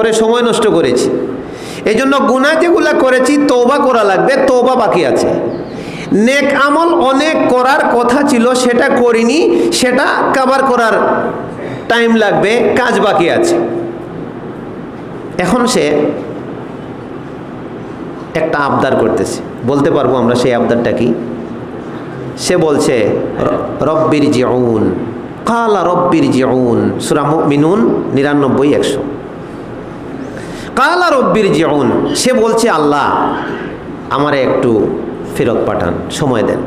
করে, সময় নষ্ট করেছি। এই জন্য গুণা যেগুলা করেছি তৌবা করা লাগবে তৌবা বাকি আছে। নেক আমল অনেক করার কথা ছিল, সেটা করিনি, সেটা কাবার করার টাইম লাগবে, কাজ বাকি আছে। এখন সে একটা আবদার করতেছে। বলতে পারব আমরা সেই আবদারটা কি? সে বলছে রব্বির জিউন কালা রব্বির জিউন সুরা মিনুন নিরানব্বই, একশো। কালা রব্বির জিউন, সে বলছে, আল্লাহ, আমারে একটু ফেরত পাঠান, সময় দেন।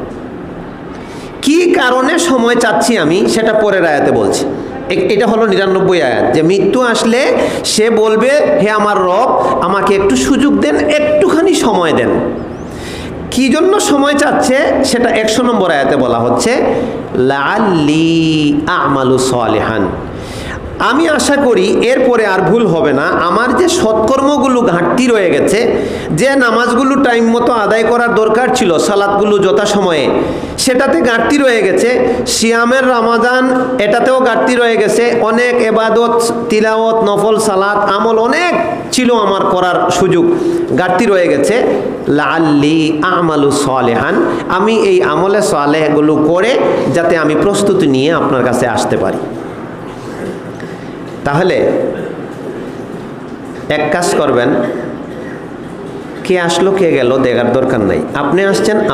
কি কারণে সময় চাচ্ছি আমি? সেটা পরের আয়াতে বলছি। এটা হলো নিরানব্বই আয়াত, যে মৃত্যু আসলে সে বলবে, হে আমার রব, আমাকে একটু সুযোগ দেন, একটুখানি সময় দেন। কি জন্য সময় চাচ্ছে? সেটা একশো নম্বর আয়াতে বলা হচ্ছে লাল্লি আমালু সালেহান। আমি আশা করি এরপরে আর ভুল হবে না। আমার যে সৎকর্মগুলো ঘাটতি রয়ে গেছে, যে নামাজগুলো টাইম মতো আদায় করার দরকার ছিল সালাদগুলো যথাসময়ে, সেটাতে ঘাটতি রয়ে গেছে। সিয়ামের রামাজান, এটাতেও ঘাটতি রয়ে গেছে। অনেক এবাদত, তিলাওয়াত, নফল, সালাত, আমল অনেক ছিল আমার করার সুযোগ, ঘাটতি রয়ে গেছে। লাল্লি আমালু সালেহান, আমি এই আমলে সালেহগুলো করে যাতে আমি প্রস্তুতি নিয়ে আপনার কাছে আসতে পারি। তাহলে এক কাজ করবেন কে আসলো কে গেল দেখার দরকার নাই। আপনি আসছেন